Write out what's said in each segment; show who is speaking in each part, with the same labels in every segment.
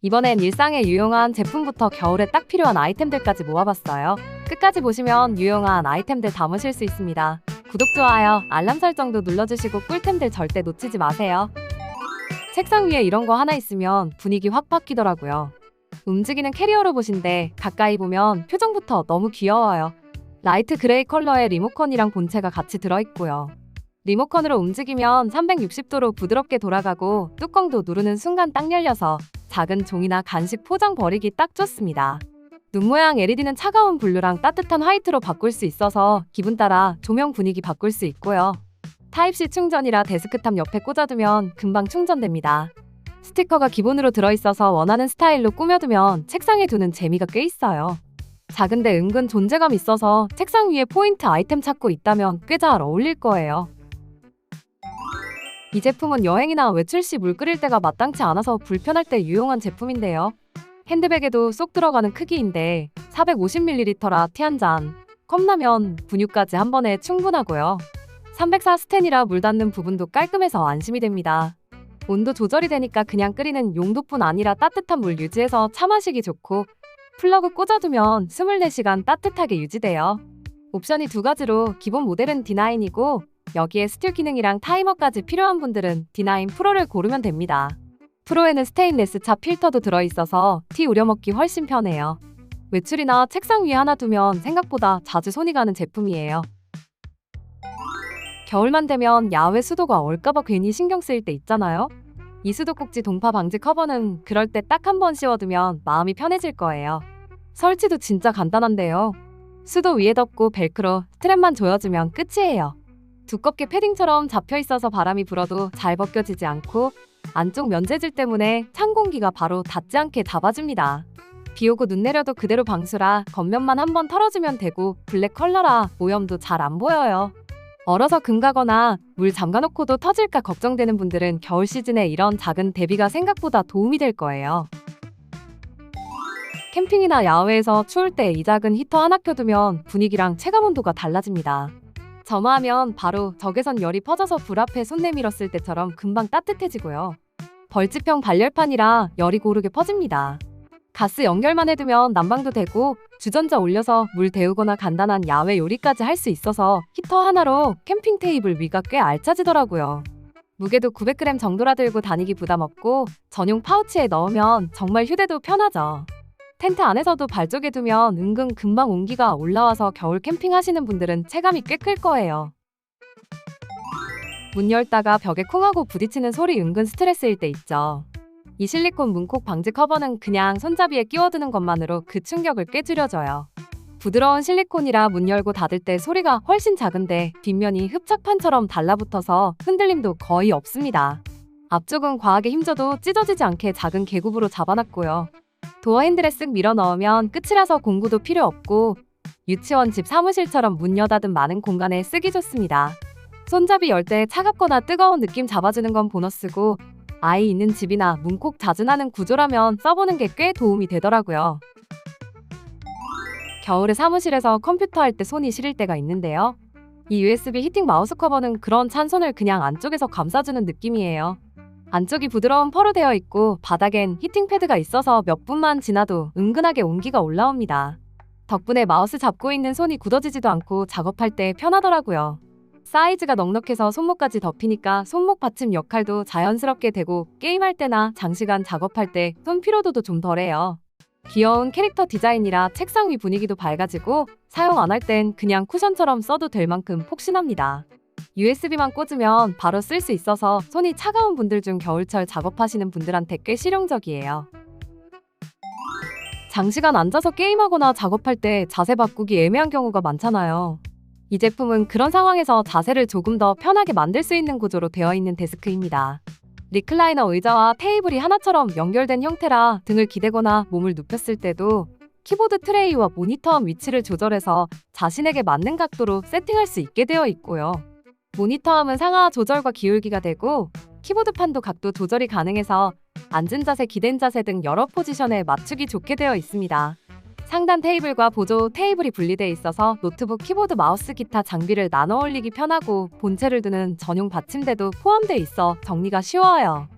Speaker 1: 이번엔 일상에 유용한 제품부터 겨울에 딱 필요한 아이템들까지 모아봤어요. 끝까지 보시면 유용한 아이템들 담으실 수 있습니다. 구독, 좋아요, 알람 설정도 눌러주시고 꿀템들 절대 놓치지 마세요. 책상 위에 이런 거 하나 있으면 분위기 확 바뀌더라고요. 움직이는 캐리어로 보신데 가까이 보면 표정부터 너무 귀여워요. 라이트 그레이 컬러의 리모컨이랑 본체가 같이 들어있고요. 리모컨으로 움직이면 360도로 부드럽게 돌아가고 뚜껑도 누르는 순간 딱 열려서 작은 종이나 간식 포장 버리기 딱 좋습니다. 눈 모양 LED는 차가운 블루랑 따뜻한 화이트로 바꿀 수 있어서 기분 따라 조명 분위기 바꿀 수 있고요. 타입C 충전이라 데스크탑 옆에 꽂아두면 금방 충전됩니다. 스티커가 기본으로 들어있어서 원하는 스타일로 꾸며두면 책상에 두는 재미가 꽤 있어요. 작은데 은근 존재감 있어서 책상 위에 포인트 아이템 찾고 있다면 꽤 잘 어울릴 거예요. 이 제품은 여행이나 외출 시 물 끓일 때가 마땅치 않아서 불편할 때 유용한 제품인데요. 핸드백에도 쏙 들어가는 크기인데 450ml라 티 한 잔, 컵라면, 분유까지 한 번에 충분하고요. 304 스텐이라 물 닿는 부분도 깔끔해서 안심이 됩니다. 온도 조절이 되니까 그냥 끓이는 용도뿐 아니라 따뜻한 물 유지해서 차 마시기 좋고 플러그 꽂아두면 24시간 따뜻하게 유지돼요. 옵션이 두 가지로 기본 모델은 D9이고 여기에 스틸 기능이랑 타이머까지 필요한 분들은 D9 프로를 고르면 됩니다. 프로에는 스테인레스 차 필터도 들어있어서 티 우려먹기 훨씬 편해요. 외출이나 책상 위에 하나 두면 생각보다 자주 손이 가는 제품이에요. 겨울만 되면 야외 수도가 얼까봐 괜히 신경 쓰일 때 있잖아요. 이 수도꼭지 동파 방지 커버는 그럴 때 딱 한 번 씌워두면 마음이 편해질 거예요. 설치도 진짜 간단한데요. 수도 위에 덮고 벨크로 스트랩만 조여주면 끝이에요. 두껍게 패딩처럼 잡혀 있어서 바람이 불어도 잘 벗겨지지 않고 안쪽 면재질 때문에 찬 공기가 바로 닿지 않게 잡아줍니다. 비 오고 눈 내려도 그대로 방수라 겉면만 한 번 털어주면 되고 블랙 컬러라 오염도 잘 안 보여요. 얼어서 금가거나 물 잠가놓고도 터질까 걱정되는 분들은 겨울 시즌에 이런 작은 대비가 생각보다 도움이 될 거예요. 캠핑이나 야외에서 추울 때 이 작은 히터 하나 켜두면 분위기랑 체감 온도가 달라집니다. 점화하면 바로 적외선 열이 퍼져서 불 앞에 손 내밀었을 때처럼 금방 따뜻해지고요. 벌집형 발열판이라 열이 고르게 퍼집니다. 가스 연결만 해두면 난방도 되고 주전자 올려서 물 데우거나 간단한 야외 요리까지 할 수 있어서 히터 하나로 캠핑 테이블 위가 꽤 알차지더라고요. 무게도 900g 정도라 들고 다니기 부담 없고 전용 파우치에 넣으면 정말 휴대도 편하죠. 텐트 안에서도 발 쪽에 두면 은근 금방 온기가 올라와서 겨울 캠핑 하시는 분들은 체감이 꽤 클 거예요. 문 열다가 벽에 쿵하고 부딪히는 소리 은근 스트레스일 때 있죠. 이 실리콘 문콕 방지 커버는 그냥 손잡이에 끼워두는 것만으로 그 충격을 꽤 줄여줘요. 부드러운 실리콘이라 문 열고 닫을 때 소리가 훨씬 작은데 뒷면이 흡착판처럼 달라붙어서 흔들림도 거의 없습니다. 앞쪽은 과하게 힘줘도 찢어지지 않게 작은 계굽으로 잡아놨고요. 도어 핸들에 쓱 밀어 넣으면 끝이라서 공구도 필요 없고 유치원 집 사무실처럼 문 여닫은 많은 공간에 쓰기 좋습니다. 손잡이 열 때 차갑거나 뜨거운 느낌 잡아주는 건 보너스고 아이 있는 집이나 문콕 자주 나는 구조라면 써보는 게 꽤 도움이 되더라고요. 겨울에 사무실에서 컴퓨터 할 때 손이 시릴 때가 있는데요. 이 USB 히팅 마우스 커버는 그런 찬 손을 그냥 안쪽에서 감싸주는 느낌이에요. 안쪽이 부드러운 펄로 되어 있고 바닥엔 히팅 패드가 있어서 몇 분만 지나도 은근하게 온기가 올라옵니다. 덕분에 마우스 잡고 있는 손이 굳어지지도 않고 작업할 때 편하더라고요. 사이즈가 넉넉해서 손목까지 덮이니까 손목 받침 역할도 자연스럽게 되고 게임할 때나 장시간 작업할 때 손 피로도도 좀 덜해요. 귀여운 캐릭터 디자인이라 책상 위 분위기도 밝아지고 사용 안 할 땐 그냥 쿠션처럼 써도 될 만큼 폭신합니다. USB만 꽂으면 바로 쓸 수 있어서 손이 차가운 분들 중 겨울철 작업하시는 분들한테 꽤 실용적이에요. 장시간 앉아서 게임하거나 작업할 때 자세 바꾸기 애매한 경우가 많잖아요. 이 제품은 그런 상황에서 자세를 조금 더 편하게 만들 수 있는 구조로 되어 있는 데스크입니다. 리클라이너 의자와 테이블이 하나처럼 연결된 형태라 등을 기대거나 몸을 눕혔을 때도 키보드 트레이와 모니터암 위치를 조절해서 자신에게 맞는 각도로 세팅할 수 있게 되어 있고요. 모니터암은 상하 조절과 기울기가 되고 키보드판도 각도 조절이 가능해서 앉은 자세, 기댄 자세 등 여러 포지션에 맞추기 좋게 되어 있습니다. 상단 테이블과 보조 테이블이 분리되어 있어서 노트북, 키보드, 마우스, 기타 장비를 나눠 올리기 편하고 본체를 두는 전용 받침대도 포함되어 있어 정리가 쉬워요.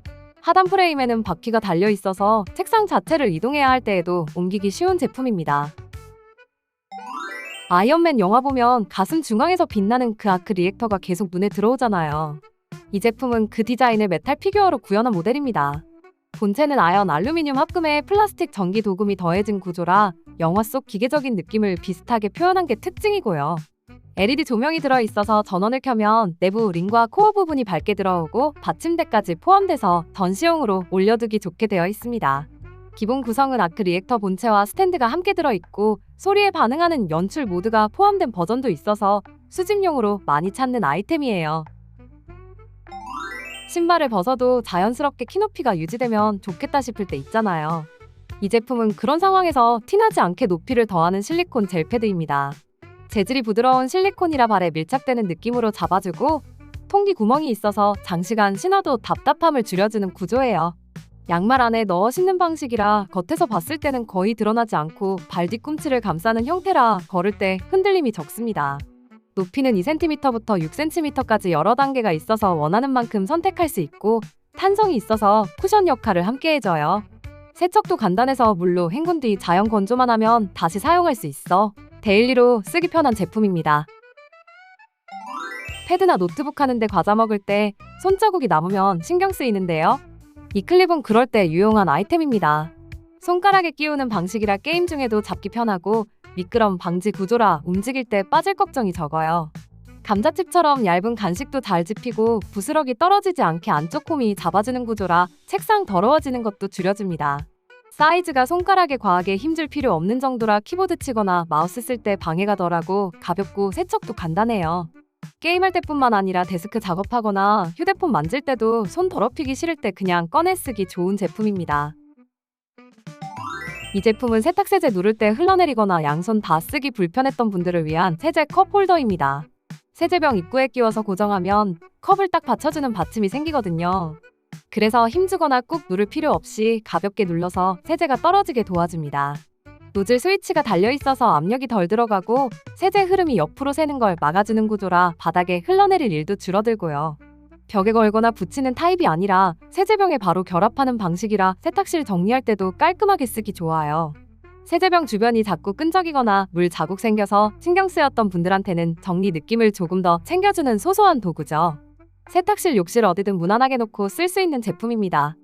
Speaker 1: 하단 프레임에는 바퀴가 달려 있어서 책상 자체를 이동해야 할 때에도 옮기기 쉬운 제품입니다. 아이언맨 영화 보면 가슴 중앙에서 빛나는 그 아크 리액터가 계속 눈에 들어오잖아요. 이 제품은 그 디자인을 메탈 피규어로 구현한 모델입니다. 본체는 아연 알루미늄 합금에 플라스틱 전기 도금이 더해진 구조라 영화 속 기계적인 느낌을 비슷하게 표현한 게 특징이고요. LED 조명이 들어있어서 전원을 켜면 내부 링과 코어 부분이 밝게 들어오고 받침대까지 포함돼서 전시용으로 올려두기 좋게 되어 있습니다. 기본 구성은 아크 리액터 본체와 스탠드가 함께 들어있고 소리에 반응하는 연출 모드가 포함된 버전도 있어서 수집용으로 많이 찾는 아이템이에요. 신발을 벗어도 자연스럽게 키 높이가 유지되면 좋겠다 싶을 때 있잖아요. 이 제품은 그런 상황에서 티나지 않게 높이를 더하는 실리콘 젤 패드입니다. 재질이 부드러운 실리콘이라 발에 밀착되는 느낌으로 잡아주고 통기 구멍이 있어서 장시간 신어도 답답함을 줄여주는 구조예요. 양말 안에 넣어 신는 방식이라 겉에서 봤을 때는 거의 드러나지 않고 발 뒤꿈치를 감싸는 형태라 걸을 때 흔들림이 적습니다. 높이는 2cm부터 6cm까지 여러 단계가 있어서 원하는 만큼 선택할 수 있고 탄성이 있어서 쿠션 역할을 함께 해줘요. 세척도 간단해서 물로 헹군 뒤 자연 건조만 하면 다시 사용할 수 있어 데일리로 쓰기 편한 제품입니다. 패드나 노트북 하는데 과자 먹을 때 손자국이 남으면 신경 쓰이는데요. 이 클립은 그럴 때 유용한 아이템입니다. 손가락에 끼우는 방식이라 게임 중에도 잡기 편하고 미끄럼 방지 구조라 움직일 때 빠질 걱정이 적어요. 감자칩처럼 얇은 간식도 잘 집히고 부스러기 떨어지지 않게 안쪽 홈이 잡아주는 구조라 책상 더러워지는 것도 줄여줍니다. 사이즈가 손가락에 과하게 힘줄 필요 없는 정도라 키보드 치거나 마우스 쓸 때 방해가 덜하고 가볍고 세척도 간단해요. 게임할 때뿐만 아니라 데스크 작업하거나 휴대폰 만질 때도 손 더럽히기 싫을 때 그냥 꺼내 쓰기 좋은 제품입니다. 이 제품은 세탁세제 누를 때 흘러내리거나 양손 다 쓰기 불편했던 분들을 위한 세제 컵 홀더입니다. 세제병 입구에 끼워서 고정하면 컵을 딱 받쳐주는 받침이 생기거든요. 그래서 힘주거나 꾹 누를 필요 없이 가볍게 눌러서 세제가 떨어지게 도와줍니다. 노즐 스위치가 달려 있어서 압력이 덜 들어가고 세제 흐름이 옆으로 새는 걸 막아주는 구조라 바닥에 흘러내릴 일도 줄어들고요. 벽에 걸거나 붙이는 타입이 아니라 세제병에 바로 결합하는 방식이라 세탁실 정리할 때도 깔끔하게 쓰기 좋아요. 세제병 주변이 자꾸 끈적이거나 물 자국 생겨서 신경 쓰였던 분들한테는 정리 느낌을 조금 더 챙겨주는 소소한 도구죠. 세탁실 욕실 어디든 무난하게 놓고 쓸 수 있는 제품입니다.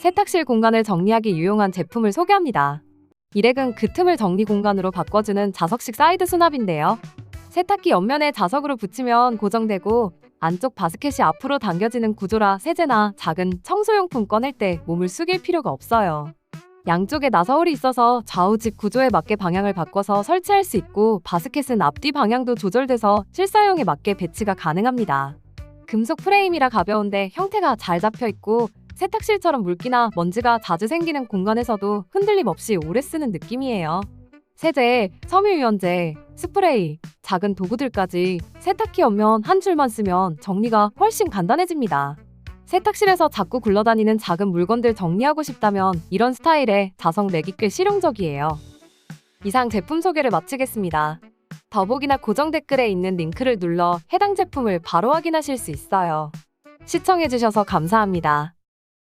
Speaker 1: 세탁실 공간을 정리하기 유용한 제품을 소개합니다. 일렉은 그 틈을 정리 공간으로 바꿔주는 자석식 사이드 수납인데요. 세탁기 옆면에 자석으로 붙이면 고정되고 안쪽 바스켓이 앞으로 당겨지는 구조라 세제나 작은 청소용품 꺼낼 때 몸을 숙일 필요가 없어요. 양쪽에 나서울이 있어서 좌우직 구조에 맞게 방향을 바꿔서 설치할 수 있고 바스켓은 앞뒤 방향도 조절돼서 실사용에 맞게 배치가 가능합니다. 금속 프레임이라 가벼운데 형태가 잘 잡혀 있고 세탁실처럼 물기나 먼지가 자주 생기는 공간에서도 흔들림 없이 오래 쓰는 느낌이에요. 세제, 섬유유연제, 스프레이, 작은 도구들까지 세탁기 옆면 한 줄만 쓰면 정리가 훨씬 간단해집니다. 세탁실에서 자꾸 굴러다니는 작은 물건들 정리하고 싶다면 이런 스타일의 자석 내기 꽤 실용적이에요. 이상 제품 소개를 마치겠습니다. 더보기나 고정 댓글에 있는 링크를 눌러 해당 제품을 바로 확인하실 수 있어요. 시청해주셔서 감사합니다.